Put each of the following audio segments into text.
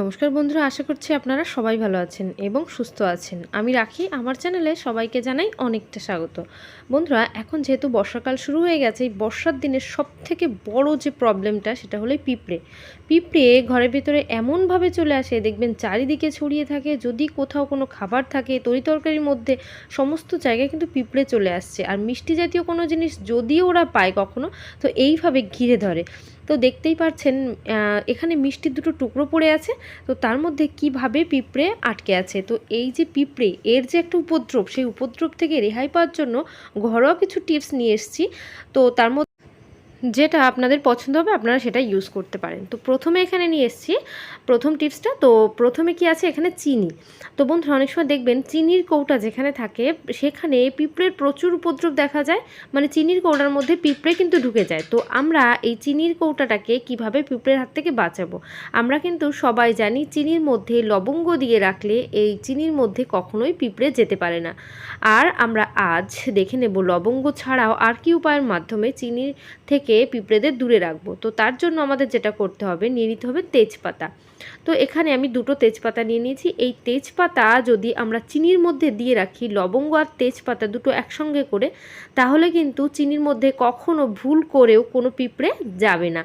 নমস্কার বন্ধুরা, আশা করছি আপনারা সবাই ভালো আছেন এবং সুস্থ আছেন। আমি রাখি, আমার চ্যানেলে সবাইকে জানাই অনেকটা স্বাগত। বন্ধুরা, এখন যেহেতু বর্ষাকাল শুরু হয়ে গেছে, এই বর্ষার দিনের সব থেকে বড় যে প্রবলেমটা সেটা হলো পিঁপড়ে। পিঁপড়ে ঘরের ভিতরে এমনভাবে চলে আসে, দেখবেন চারিদিকে ছড়িয়ে থাকে, যদি কোথাও কোনো খাবার থাকে, তরি তরকারির মধ্যে, সমস্ত জায়গায় কিন্তু পিঁপড়ে চলে আসছে। আর মিষ্টি জাতীয় কোনো জিনিস যদি ওরা পায় কখনো, তো এইভাবে ঘিরে ধরে। তো দেখতেই পাচ্ছেন এখানে মিষ্টির দুটো টুকরো পড়ে আছে, তো তার মধ্যে কীভাবে পিঁপড়ে আটকে আছে? তো এই যে পিঁপড়ে, এর যে একটা উপদ্রব, সেই উপদ্রব থেকে রেহাই পাওয়ার জন্য ঘরোয়া কিছু টিপস নিয়ে এসেছি। তো তার মধ্যে যেটা আপনাদের পছন্দ হবে, আপনারা সেটা ইউজ করতে পারেন। তো প্রথমে এখানে নিয়ে এসেছি প্রথম টিপসটা। তো প্রথমে কি আছে? এখানে চিনি। তো বন্ধুরা, অনেক সময় দেখবেন চিনির কৌটা যেখানে থাকে, সেখানে পিঁপড়ের প্রচুর উপদ্রব দেখা যায়। মানে চিনির কৌটার মধ্যে পিঁপড়ে কিন্তু ঢুকে যায়। তো আমরা এই চিনির কৌটাটাকে কীভাবে পিঁপড়ের হাত থেকে বাঁচাবো? আমরা কিন্তু সবাই জানি চিনির মধ্যে লবঙ্গ দিয়ে রাখলে এই চিনির মধ্যে কখনোই পিঁপড়ে যেতে পারে না। আর আমরা আজ দেখে নেব লবঙ্গ ছাড়াও আর কি উপায়ের মাধ্যমে চিনির থেকে পিঁপড়েদের দূরে রাখব। তো তার জন্য আমাদের যেটা করতে হবে, নিয়ে নিতে হবে তেজপাতা। তো এখানে আমি দুটো তেজপাতা নিয়ে নিয়েছি। এই তেজপাতা যদি আমরা চিনির মধ্যে দিয়ে রাখি, লবঙ্গ আর তেজপাতা দুটো একসঙ্গে করে, তাহলে কিন্তু চিনির মধ্যে কখনও ভুল করেও কোনো পিঁপড়ে যাবে না।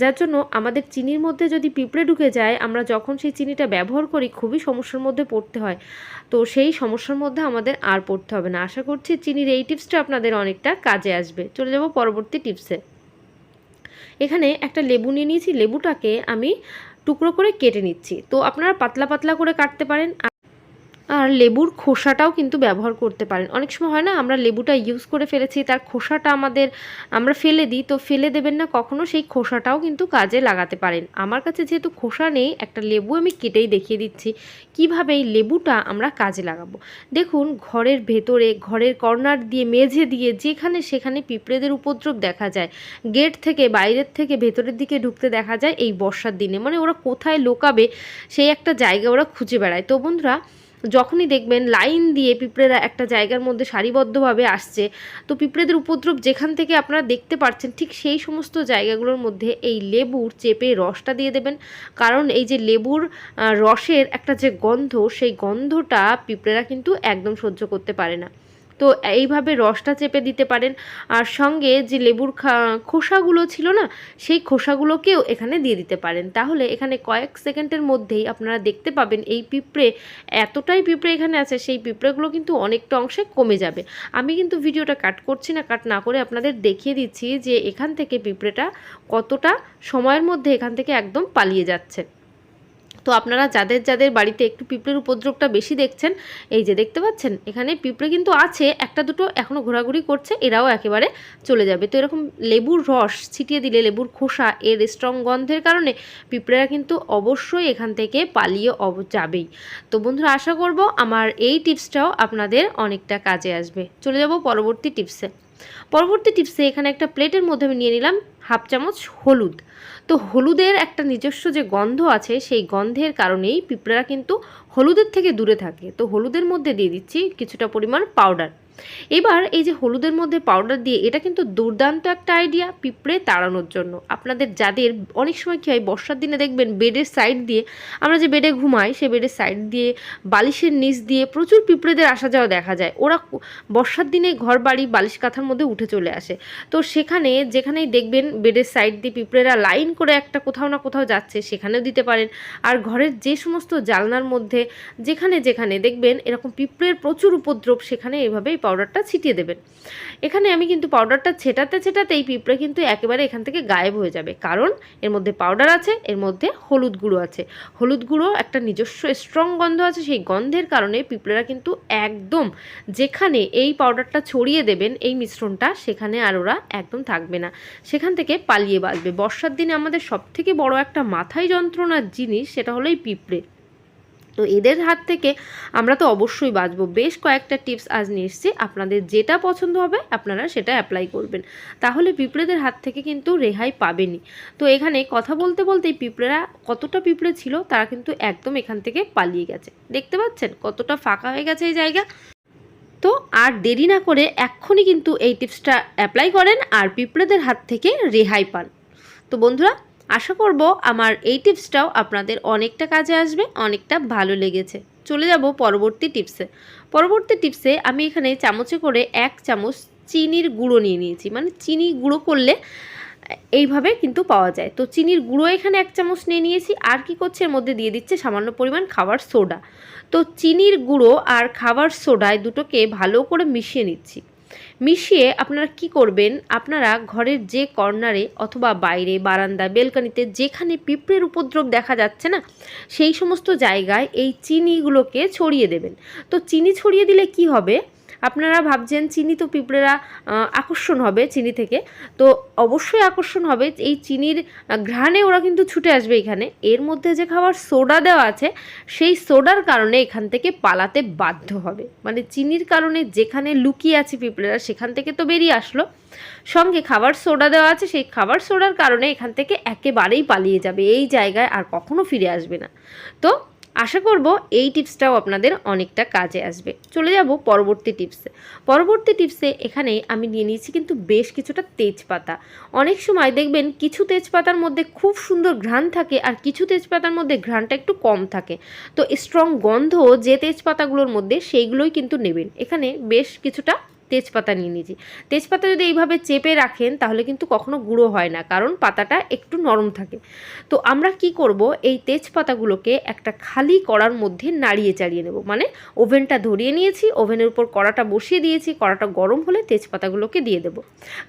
যার জন্য আমাদের চিনির মধ্যে যদি পিঁপড়ে ঢুকে যায়, আমরা যখন সেই চিনিটা ব্যবহার করি, খুবই সমস্যার মধ্যে পড়তে হয়। তো সেই সমস্যার মধ্যে আমাদের আর পড়তে হবে না। আশা করছি চিনির এই টিপসটা আপনাদের অনেকটা কাজে আসবে। চলে যাব পরবর্তী টিপসে। এখানে একটা লেবু নিয়ে নিয়েছি। লেবুটাকে আমি টুকরো করে কেটে নিচ্ছি। তো আপনারা পাতলা পাতলা করে কাটতে পারেন। আর লেবুর খোসাটাও কিন্তু ব্যবহার করতে পারেন। অনেক সময় হয় না, আমরা লেবুটা ইউজ করে ফেলেছি, তার খোসাটা আমাদের, আমরা ফেলে দিই, তো ফেলে দেবেন না, কখনো সেই খোসাটাও কিন্তু কাজে লাগাতে পারেন। আমার কাছে যেহেতু খোসা নেই, একটা লেবু আমি কেটেই দেখিয়ে দিচ্ছি, কীভাবে এই লেবুটা আমরা কাজে লাগাবো? দেখুন, ঘরের ভেতরে, ঘরের কর্নার দিয়ে, মেঝে দিয়ে, যেখানে সেখানে পিঁপড়েদের উপদ্রব দেখা যায়, গেট থেকে বাইরের থেকে ভেতরের দিকে ঢুকতে দেখা যায় এই বর্ষার দিনে। মানে ওরা কোথায় লোকাবে, সেই একটা জায়গা ওরা খুঁজে বেড়ায়। তো বন্ধুরা যখনই দেখবেন লাইন দিয়ে পিঁপড়েরা একটা জায়গার মধ্যে সারিবদ্ধভাবে আসছে, তো পিঁপড়েদের উপদ্রব যেখান থেকে আপনারা দেখতে পাচ্ছেন ঠিক সেই সমস্ত জায়গাগুলোর মধ্যে এই লেবুর চেপে রসটা দিয়ে দেবেন। কারণ এই যে লেবুর রসের একটা যে গন্ধ, সেই গন্ধটা পিঁপড়েরা কিন্তু একদম সহ্য করতে পারে না। তো এইভাবে রসটা চেপে দিতে পারেন। আর সঙ্গে যে লেবুর খোসাগুলো ছিল না, সেই খোসাগুলোকেও এখানে দিয়ে দিতে পারেন। তাহলে এখানে কয়েক সেকেন্ডের মধ্যেই আপনারা দেখতে পাবেন এই পিঁপড়ে এতটাই পিঁপড়ে এখানে আছে, সেই পিঁপড়েগুলো কিন্তু অনেকটা অংশে কমে যাবে। আমি কিন্তু ভিডিওটা কাট করছি না, কাট না করে আপনাদের দেখিয়ে দিচ্ছি যে এখান থেকে পিঁপড়েটা কতটা সময়ের মধ্যে এখান থেকে একদম পালিয়ে যাচ্ছে। তো আপনারা যাদের যাদের বাড়িতে একটু পিঁপড়ের উপদ্রবটা বেশি দেখছেন, এই যে দেখতে পাচ্ছেন, এখানে পিঁপড়ে কিন্তু আছে, একটা দুটো এখনও ঘোরাঘুরি করছে, এরাও একেবারে চলে যাবে। তো এরকম লেবুর রস, ছিটিয়ে দিলে লেবুর খোসা, এর স্ট্রং গন্ধের কারণে পিঁপড়েরা কিন্তু অবশ্যই এখান থেকে পালিয়ে যাবেই। তো বন্ধুরা, আশা করব আমার এই টিপসটাও আপনাদের অনেকটা কাজে আসবে। চলে যাব পরবর্তী টিপসে। পরবর্তী টিপসে এখানে একটা প্লেটের মধ্যে আমি নিয়ে নিলাম হাফ চামচ হলুদ। তো হলুদের একটা নিজস্ব যে গন্ধ আছে, সেই গন্ধের কারণেই পিঁপড়ারা কিন্তু হলুদের থেকে দূরে থাকে। তো হলুদের মধ্যে দিয়ে দিচ্ছি কিছুটা পরিমাণ পাউডার। এবার এই যে হলুদের মধ্যে পাউডার দিয়ে, এটা কিন্তু দুর্দান্ত একটা আইডিয়া পিঁপড়ে তাড়ানোর জন্য। আপনাদের যাদের অনেক সময় কী হয়, বর্ষার দিনে দেখবেন বেডের সাইড দিয়ে আমরা যে বেডে ঘুমাই, সে বেডের সাইড দিয়ে বালিশের নিচ দিয়ে প্রচুর পিঁপড়েদের আসা যাওয়া দেখা যায়। ওরা বর্ষার দিনে ঘর বাড়ি বালিশ কাঁথার মধ্যে উঠে চলে আসে। তো সেখানে যেখানেই দেখবেন বেডের সাইড দিয়ে পিঁপড়েরা লাইন করে একটা কোথাও না কোথাও যাচ্ছে, সেখানেও দিতে পারেন। আর ঘরের যে সমস্ত জালনার মধ্যে, যেখানে যেখানে দেখবেন এরকম পিঁপড়ের প্রচুর উপদ্রব, সেখানে এভাবে এই পাউডারটা ছিটিয়ে দেবেন। এখানে আমি কিন্তু পাউডারটা ছেটাতে ছেটাতেই পিঁপড়ে কিন্তু একেবারে এখান থেকে গায়েব হয়ে যাবে। কারণ এর মধ্যে পাউডার আছে, এর মধ্যে হলুদ গুঁড়ো আছে। হলুদ গুঁড়ো একটা নিজস্ব স্ট্রং গন্ধ আছে, সেই গন্ধের কারণে পিঁপড়েরা কিন্তু একদম যেখানে এই পাউডারটা ছড়িয়ে দেবেন, এই মিশ্রণটা, সেখানে আর ওরা একদম থাকবে না। সেখান থেকে পালিয়ে বাঁচবে। বর্ষার দিনে আমাদের সবথেকে বড় একটা মাথায় যন্ত্রণার জিনিস সেটা হলো এই পিঁপড়ে। তো এদের হাত থেকে আমরা তো অবশ্যই বাঁচবো। বেশ কয়েকটা টিপস আজ নিয়ে এসেছি। আপনাদের যেটা পছন্দ হবে আপনারা সেটা অ্যাপ্লাই করবেন। তাহলে পিঁপড়েদের হাত থেকে কিন্তু রেহাই পাবেনই। তো এখানে কথা বলতে বলতেই পিঁপড়েরা কতটা পিঁপড়ে ছিল তারা কিন্তু একদম এখান থেকে পালিয়ে গেছে। দেখতে পাচ্ছেন কতটা ফাঁকা হয়ে গেছে এই জায়গা? তো আর দেরি না করে এক্ষুনি কিন্তু এই টিপসটা অ্যাপ্লাই করেন আর পিঁপড়েদের হাত থেকে রেহাই পান। তো বন্ধুরা, আশা করব আমার এই টিপসটাও আপনাদের অনেকটা কাজে আসবে, অনেকটা ভালো লেগেছে। চলে যাব পরবর্তী টিপসে। পরবর্তী টিপসে আমি এখানে চামচে করে এক চামচ চিনির গুঁড়ো নিয়ে নিয়েছি। মানে চিনি গুঁড়ো করলে এইভাবে কিন্তু পাওয়া যায়। তো চিনির গুঁড়ো এখানে এক চামচ নিয়ে নিয়েছি। আর কি করছে? এর মধ্যে দিয়ে দিচ্ছে সামান্য পরিমাণ খাবার সোডা। তো চিনির গুঁড়ো আর খাবার সোডায় দুটোকে ভালো করে মিশিয়ে নিচ্ছি। মিশিয়ে আপনারা কি করবেন? আপনারা ঘরের যে কর্নারে অথবা বাইরে বারান্দা বেলকানিতে যেখানে পিঁপড়ের উপদ্রব দেখা যাচ্ছে না, সেই সমস্ত জায়গায় এই চিনিগুলোকে ছড়িয়ে দেবেন। তো চিনি ছড়িয়ে দিলে কি হবে? আপনারা ভাবছেন চিনি তো পিঁপড়েরা আকর্ষণ হবে চিনি থেকে। তো অবশ্যই আকর্ষণ হবে, এই চিনির ঘ্রাণে ওরা কিন্তু ছুটে আসবে এখানে। এর মধ্যে যে খাবার সোডা দেওয়া আছে, সেই সোডার কারণে এখান থেকে পালাতে বাধ্য হবে। মানে চিনির কারণে যেখানে লুকিয়ে আছে পিঁপড়েরা, সেখান থেকে তো বেরিয়ে আসলো। সঙ্গে খাবার সোডা দেওয়া আছে, সেই খাবার সোডার কারণে এখান থেকে একেবারেই পালিয়ে যাবে। এই জায়গায় আর কখনো ফিরে আসবে না। তো আশা করব এই টিপসটাও আপনাদের অনেকটা কাজে আসবে। চলে যাব পরবর্তী টিপসে। পরবর্তী টিপসে এখানে আমি নিয়ে নিয়েছি কিন্তু বেশ কিছুটা তেজপাতা। অনেক সময় দেখবেন কিছু তেজপাতার মধ্যে খুব সুন্দর ঘ্রাণ থাকে আর কিছু তেজপাতার মধ্যে ঘ্রাণটা একটু কম থাকে। তো স্ট্রং গন্ধ যে তেজপাতাগুলোর মধ্যে সেইগুলোই কিন্তু নেবেন। এখানে বেশ কিছুটা তেজপাতা নিয়ে নিয়েছি। তেজপাতা যদি এইভাবে চেপে রাখেন, তাহলে কিন্তু কখনো গুঁড়ো হয় না, কারণ পাতাটা একটু নরম থাকে। তো আমরা কি করব, এই তেজপাতাগুলোকে একটা খালি কড়ার মধ্যে নাড়িয়ে চাড়িয়ে নেব। মানে ওভেনটা ধরিয়ে নিয়েছি, ওভেনের উপর কড়াটা বসিয়ে দিয়েছি, কড়াটা গরম হলে তেজপাতাগুলোকে দিয়ে দেব।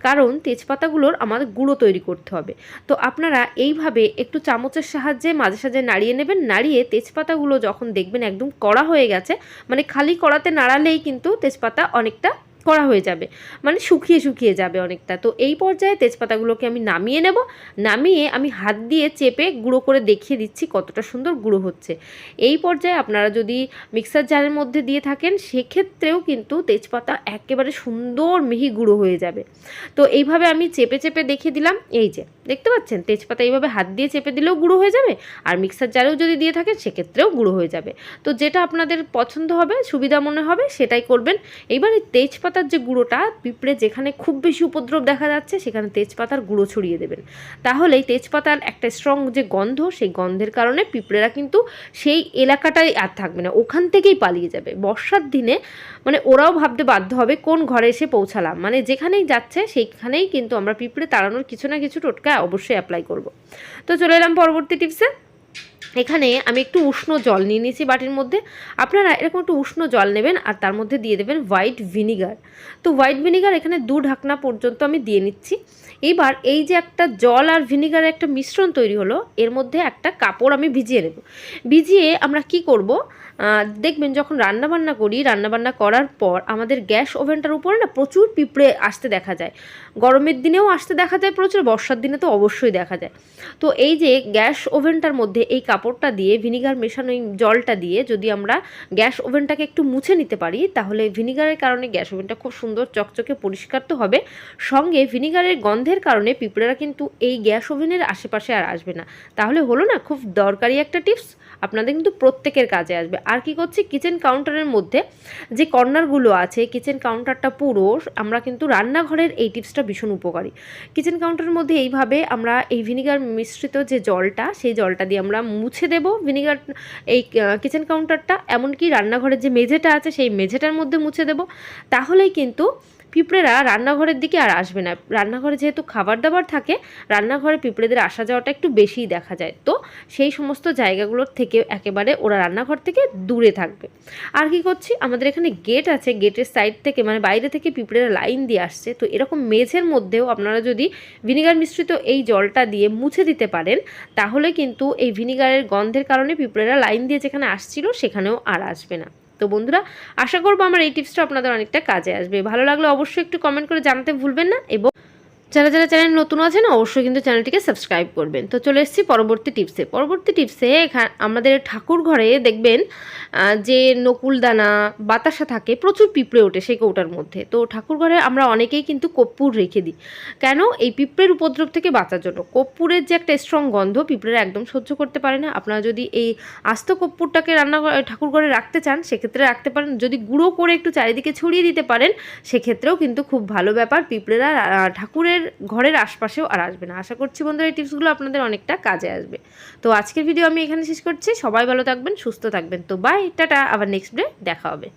কারণ তেজপাতাগুলোর আমাদের গুঁড়ো তৈরি করতে হবে। তো আপনারা এইভাবে একটু চামচের সাহায্যে মাঝে সাঝে নাড়িয়ে নেবেন, নাড়িয়ে তেজপাতাগুলো যখন দেখবেন একদম কড়া হয়ে গেছে মানে খালি কড়াতে নাড়ালেই কিন্তু তেজপাতা অনেকটা কড়া হয়ে যাবে। মানে শুকিয়ে শুকিয়ে যাবে অনেকটা। তো এই পর্যায়ে তেজপাতাগুলোকে আমি নামিয়ে নেব। নামিয়ে আমি হাত দিয়ে চেপে গুঁড়ো করে দেখিয়ে দিচ্ছি কতটা সুন্দর গুঁড়ো হচ্ছে। এই পর্যায়ে আপনারা যদি মিক্সার জারের মধ্যে দিয়ে থাকেন, সেক্ষেত্রেও কিন্তু তেজপাতা একেবারে সুন্দর মিহি গুঁড়ো হয়ে যাবে। তো এইভাবে আমি চেপে চেপে দেখিয়ে দিলাম। এই যে, দেখতে পাচ্ছেন? তেজপাতা এইভাবে হাত দিয়ে চেপে দিলেও গুঁড়ো হয়ে যাবে। আর মিক্সার জারেও যদি দিয়ে থাকেন, সেক্ষেত্রেও গুঁড়ো হয়ে যাবে। তো যেটা আপনাদের পছন্দ হবে, সুবিধা মনে হবে, সেটাই করবেন। এইবার এই তেজপাতার যে গুঁড়োটা, পিঁপড়ে যেখানে খুব বেশি উপদ্রব দেখা যাচ্ছে, সেখানে তেজপাতার গুঁড়ো ছড়িয়ে দেবেন। তাহলেই তেজপাতার একটা স্ট্রং যে গন্ধ, সেই গন্ধের কারণে পিঁপড়েরা কিন্তু সেই এলাকাটাই আর থাকবে না। ওখান থেকেই পালিয়ে যাবে। বর্ষার দিনে মানে ওরাও ভাবতে বাধ্য হবে, কোন ঘরে এসে পৌঁছালাম? মানে যেখানেই যাচ্ছে, সেইখানেই কিন্তু আমরা পিঁপড়ে তাড়ানোর কিছু না কিছু টোটকা অবশ্যই অ্যাপ্লাই করব। তো চলে এলাম পরবর্তী টিপসে এখানে আমি একটু উষ্ণ জল নিয়ে নিয়েছি বাটির মধ্যে। আপনারা এরকম একটু উষ্ণ জল নেবেন আর তার মধ্যে দিয়ে দেবেন হোয়াইট ভিনিগার। তো হোয়াইট ভিনিগার এখানে দু ঢাকনা পর্যন্ত আমি দিয়ে নিচ্ছি। এইবার এই যে একটা জল আর ভিনিগারের একটা মিশ্রণ তৈরি হলো, এর মধ্যে একটা কাপড় আমি ভিজিয়ে নেব। ভিজিয়ে আমরা কি করব? দেখবেন যখন রান্না বান্না করি রান্না বান্না করার পর আমাদের গ্যাস ওভেনটার উপরে না প্রচুর পিঁপড়ে আসতে দেখা যায়। গরমের দিনেও আসতে দেখা যায় প্রচুর, বর্ষার দিনে তো অবশ্যই দেখা যায়। তো এই যে গ্যাস ওভেনটার মধ্যে এই কাপড়টা দিয়ে ভিনিগার মেশানো জলটা দিয়ে যদি আমরা গ্যাস ওভেনটাকে একটু মুছে নিতে পারি, তাহলে ভিনিগারের কারণে গ্যাস ওভেনটা খুব সুন্দর চকচকে পরিষ্কার তো হবে। সঙ্গে ভিনিগারের গন্ধের কারণে পিঁপড়েরা কিন্তু এই গ্যাস ওভেনের আশেপাশে আর আসবে না। তাহলে হলো না খুব দরকারি একটা টিপস। আপনাদের কিন্তু প্রত্যেকের কাজে আসবে। আর কি করছি? কিচেন কাউন্টারের মধ্যে যে কর্নারগুলো আছে কিচেন কাউন্টারটা পুরো আমরা কিন্তু রান্নাঘরের এই টিপসটা ভীষণ উপকারী। কিচেন কাউন্টারের মধ্যে এইভাবে আমরা এই ভিনিগার মিশ্রিত যে জলটা, সেই জলটা দিয়ে আমরা মুছে দেব ভিনিগার এই কিচেন কাউন্টারটা এমনকি রান্নাঘরের যে মেঝেটা আছে, সেই মেঝেটার মধ্যে মুছে দেব। তাহলেই কিন্তু পিঁপড়েরা রান্নাঘরের দিকে আর আসবে না। রান্নাঘরে যেহেতু খাবার দাবার থাকে, রান্নাঘরে পিঁপড়েদের আসা যাওয়াটা একটু বেশিই দেখা যায়। তো সেই সমস্ত জায়গাগুলোর থেকে একেবারে ওরা রান্নাঘর থেকে দূরে থাকবে। আর কি করছি? আমাদের এখানে গেট আছে। গেটের সাইড থেকে মানে বাইরে থেকে পিঁপড়েরা লাইন দিয়ে আসছে। তো এরকম মেঝের মধ্যেও আপনারা যদি ভিনিগার মিশ্রিত এই জলটা দিয়ে মুছে দিতে পারেন, তাহলে কিন্তু এই ভিনিগারের গন্ধের কারণে পিঁপড়েরা লাইন দিয়ে যেখানে আসছিল, সেখানেও আর আসবে না। তো বন্ধুরা, আশা করব আমার এই টিপসটা আপনাদের অনেকটা কাজে আসবে। ভালো লাগলে অবশ্যই একটু কমেন্ট করে জানাতে ভুলবেন না এবং যারা যারা চ্যানেল নতুন আছেন, অবশ্যই কিন্তু চ্যানেলটিকে সাবস্ক্রাইব করবেন। তো চলে এসেছি পরবর্তী টিপসে পরবর্তী টিপসে আমাদের ঠাকুর ঘরে দেখবেন যে নকুলদানা বাতাসা থাকে, প্রচুর পিঁপড়ে ওঠে সেই কৌটার মধ্যে। তো ঠাকুর ঘরে আমরা অনেকেই কিন্তু কর্পূর রেখে দিই। কেন? এই পিঁপড়ের উপদ্রব থেকে বাঁচার জন্য। কর্পূরের যে একটা স্ট্রং গন্ধ পিঁপড়েরা একদম সহ্য করতে পারে না। আপনারা যদি এই আস্ত কর্পূরটাকে রান্না ঠাকুর ঘরে রাখতে চান, সেক্ষেত্রে রাখতে পারেন। যদি গুঁড়ো করে একটু চারিদিকে ছড়িয়ে দিতে পারেন, সেক্ষেত্রেও কিন্তু খুব ভালো ব্যাপার। পিঁপড়েরা ঠাকুরের আপনাদের ঘরের আশপাশেও আর আসবে না। আশা করছি বন্ধুরা এই টিপসগুলো আপনাদের অনেকটা কাজে আসবে। তো আজকের ভিডিও আমি এখানে শেষ করছি। সবাই ভালো থাকবেন, সুস্থ থাকবেন। তো বাই টাটা। আবার নেক্সট ডে দেখা হবে।